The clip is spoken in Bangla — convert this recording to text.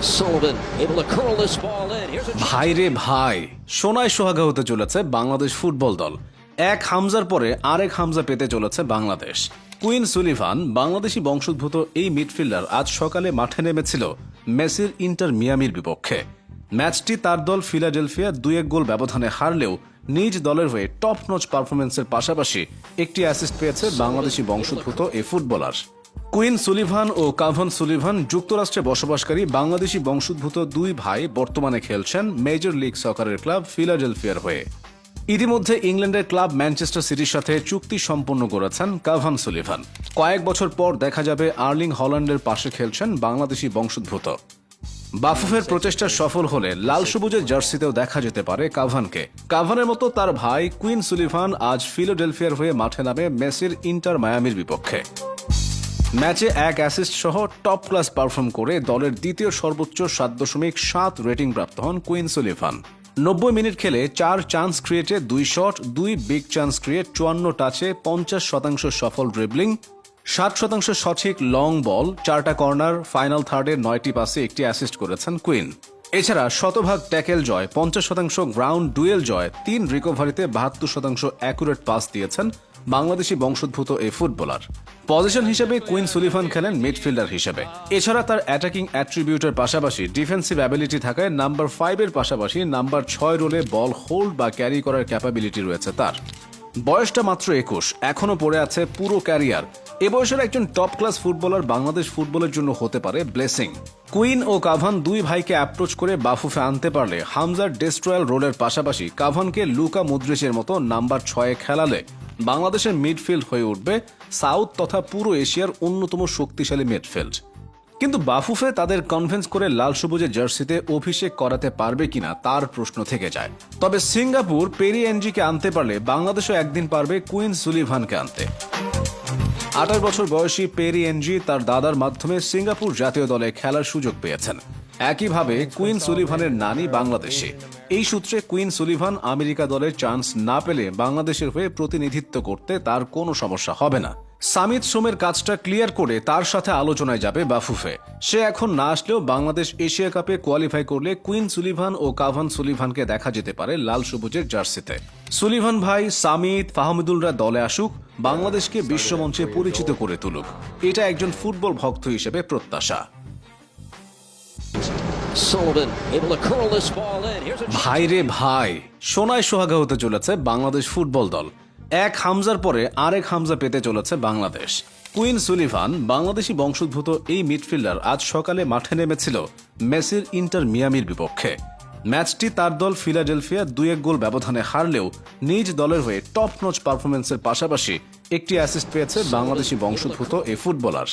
A ভাই ভাই সোনায় সোহাগা হতে চলেছে বাংলাদেশ ফুটবল দল। এক হামজার পরে আরেক হামজা পেতে চলেছে বাংলাদেশ। কুইন সুলিভান, বাংলাদেশি বংশোদ্ভূত এই মিডফিল্ডার আজ সকালে মাঠে নেমেছিল মেসির ইন্টার মিয়ামির বিপক্ষে। ম্যাচটি তার দল ফিলাডেলফিয়া দুই এক গোল ব্যবধানে হারলেও নিজ দলের হয়ে টপ নচ পারফরমেন্সের পাশাপাশি একটি অ্যাসিস্ট পেয়েছে বাংলাদেশি বংশোদ্ভূত এই ফুটবলার কুইন সুলিভান ও কাভন সুলিভান যুক্তরাষ্ট্রে বসবাসকারী বাংলাদেশি বংশোদ্ভূত দুই ভাই বর্তমানে খেলছেন মেজর লিগ সকারের ক্লাব ফিলাডেলফিয়ার হয়ে। ইতিমধ্যে ইংল্যান্ডের ক্লাব ম্যানচেস্টার সিটির সাথে চুক্তি সম্পন্ন করেছেন কাভান সুলিভান। কয়েক বছর পর দেখা যাবে আর্লিং হল্যান্ডের পাশে খেলছেন বাংলাদেশি বংশোদ্ভূত। বাফুফের প্রচেষ্টা সফল হলে লাল সবুজের জার্সিতেও দেখা যেতে পারে কাভানকে। কাভানের মতো তার ভাই কুইন সুলিভান আজ ফিলাডেলফিয়ার হয়ে মাঠে নামে মেসির ইন্টার মায়ামির বিপক্ষে। ম্যাচে এক অ্যাসিস্ট সহ টপ ক্লাস পারফর্ম করে দলের দ্বিতীয় সর্বোচ্চ সাত দশমিক সাত রেটিং প্রাপ্ত হন কুইন সুলিভান নব্বই মিনিট খেলে চার চান্স ক্রিয়েটে দুই শট দুই বিগ চান্স ক্রিয়েট চুয়ান্ন টাচে পঞ্চাশ শতাংশ সফল ড্রিবলিং ষাট শতাংশ সঠিক লং বল চারটা কর্নার ফাইনাল থার্ডের নয়টি পাসে একটি অ্যাসিস্ট করেছেন কুইন। এছাড়া শতভাগ ট্যাকেল জয়, পঞ্চাশ শতাংশ গ্রাউন্ড ডুয়েল জয়, তিন রিকভারিতে বাহাত্তর শতাংশ অ্যাকুরেট পাস দিয়েছেন বাংলাদেশি বংশোদ্ভূত এই ফুটবলার। পজিশন হিসেবে কুইন সুলিভান খেলেন মিডফিল্ডার হিসেবে। এছাড়া তার অ্যাটাকিং অ্যাট্রিবিউটের পাশাপাশি ডিফেন্সিভ অ্যাবিলিটি থাকায় নাম্বার ফাইভের পাশাপাশি নাম্বার ছয় রোলে বল হোল্ড বা ক্যারি করার ক্যাপাবিলিটি রয়েছে তার। বয়সটা মাত্র একুশ এখনও পড়ে আছে পুরো ক্যারিয়ার এ বয়সের একজন টপ ক্লাস ফুটবলার বাংলাদেশ ফুটবলের জন্য হতে পারে ব্লেসিং কুইন ও কাভান দুই ভাইকে অ্যাপ্রোচ করে বাফুফে আনতে পারলে হামজার ডেস্ট্রয়াল রোলের পাশাপাশি কাভানকে লুকা মুদ্রিচের মতো নাম্বার ছয়ে খেলালে বাংলাদেশের মিডফিল্ড হয়ে উঠবে সাউথ তথা পুরো এশিয়ার অন্যতম শক্তিশালী মিডফিল্ড। কিন্তু বাফুফে তাদের কনভিন্স করে লাল সবুজের জার্সিতে অভিষেক করাতে পারবে কিনা তার প্রশ্ন থেকে যায়। তবে সিঙ্গাপুর পেরি এনজিকে আনতে পারলে বাংলাদেশও একদিন পারবে কুইন সুলিভানকে আনতে। আঠাশ বছর বয়সী পেরি এনজি তার দাদার মাধ্যমে সিঙ্গাপুর জাতীয় দলে খেলার সুযোগ পেয়েছেন। একইভাবে কুইন সুলিভানের নানি বাংলাদেশে। এই সূত্রে কুইন সুলিভান আমেরিকা দলের চান্স না পেলে বাংলাদেশের হয়ে প্রতিনিধিত্ব করতে তার কোনো সমস্যা হবে না। সামিত সোমের কাজটা ক্লিয়ার করে তার সাথে আলোচনায় যাবে বাফুফে। সে এখন না আসলেও বাংলাদেশ এশিয়া কাপে কোয়ালিফাই করলে কুইন সুলিভান ও কাভান সুলিভানকে দেখা যেতে পারে লাল সবুজের জার্সিতে। সুলিভান ভাই সামিত ফাহমিদুলরা দলে আসুক, বাংলাদেশকে বিশ্বমঞ্চে পরিচিত করে তুলুক। এটা একজন ফুটবল ভক্ত হিসেবে প্রত্যাশা। ভাই রে ভাই, সোনায় সোহাগা হতে চলেছে বাংলাদেশ ফুটবল দল। এক হামজার পরে আরেক হামজা পেতে চলেছে বাংলাদেশ। কুইন সুলিভান, বাংলাদেশি বংশোদ্ভূত এই মিডফিল্ডার আজ সকালে মাঠে নেমেছিল মেসির ইন্টার মিয়ামির বিপক্ষে। ম্যাচটি তার দল ফিলাডেলফিয়া দুই এক গোল ব্যবধানে হারলেও নিজ দলের হয়ে টপ নচ পারফরমেন্সের পাশাপাশি একটি অ্যাসিস্ট পেয়েছে বাংলাদেশি বংশোদ্ভূত এই ফুটবলার